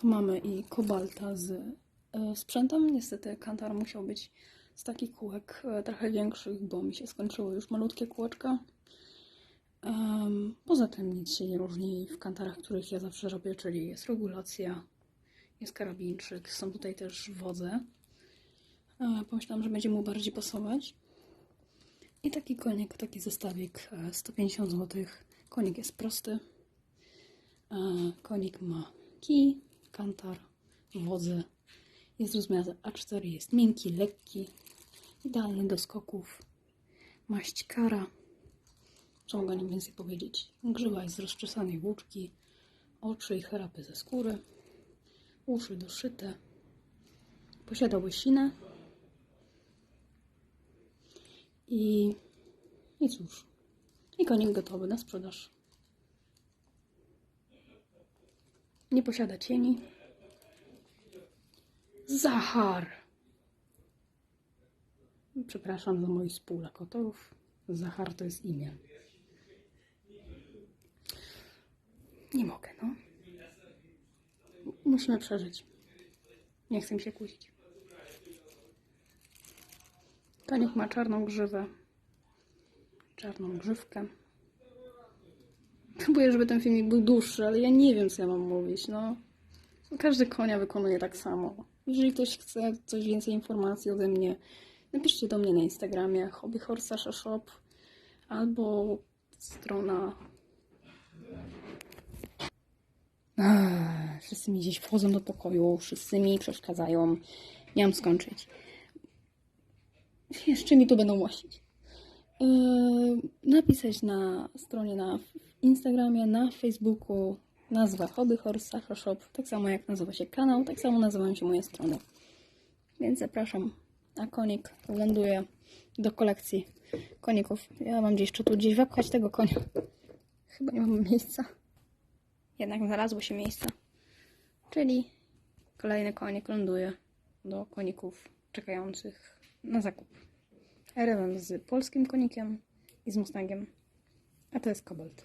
Tu mamy i kobalta z e, sprzętem. Niestety kantar musiał być z takich kółek e, trochę większych, bo mi się skończyły już malutkie kółeczka. Poza tym nic się nie różni w kantarach, których ja zawsze robię, czyli jest regulacja, jest karabinczyk, są tutaj też wodze. E, Pomyślałam, że będzie mu bardziej pasować. I taki konik, taki zestawik, e, 150 zł. Konik jest prosty. E, Konik ma kij, kantar, wodze. Jest rozmiar A4, jest miękki, lekki, idealny do skoków. Maść kara. Co mogę o nim więcej powiedzieć? Grzywa jest z rozczesanej włóczki, oczy i chrapy ze skóry, uszy doszyte. Posiada łysinę. I, I cóż, i konik gotowy na sprzedaż. Nie posiada cieni. Zachar. Przepraszam za moich współlokatorów. Zachar to jest imię. Nie mogę, no. Musimy przeżyć. Nie chcę się kłócić. Konik ma czarną grzywę. Czarną grzywkę. Próbuję, żeby ten filmik był dłuższy, ale ja nie wiem, co ja mam mówić, no. Każdy konia wykonuje tak samo. Jeżeli ktoś chce coś więcej informacji ode mnie, napiszcie do mnie na Instagramie Hobby Horse Shop albo strona... Ach, wszyscy mi gdzieś wchodzą do pokoju, wszyscy mi przeszkadzają. Miałam skończyć. Jeszcze mi tu będą łasić. Napisać na stronie na Instagramie, na Facebooku nazwa Hobby Horse Shop, tak samo jak nazywa się kanał, tak samo nazywają się moje strony. Więc zapraszam. A konik ląduje do kolekcji koników. Ja mam gdzieś jeszcze tu gdzieś wepchać tego konia. Chyba nie mam miejsca. Jednak znalazło się miejsce. Czyli kolejny konik ląduje do koników czekających na zakup. Razem z polskim konikiem i z Mustangiem. A to jest Kobold.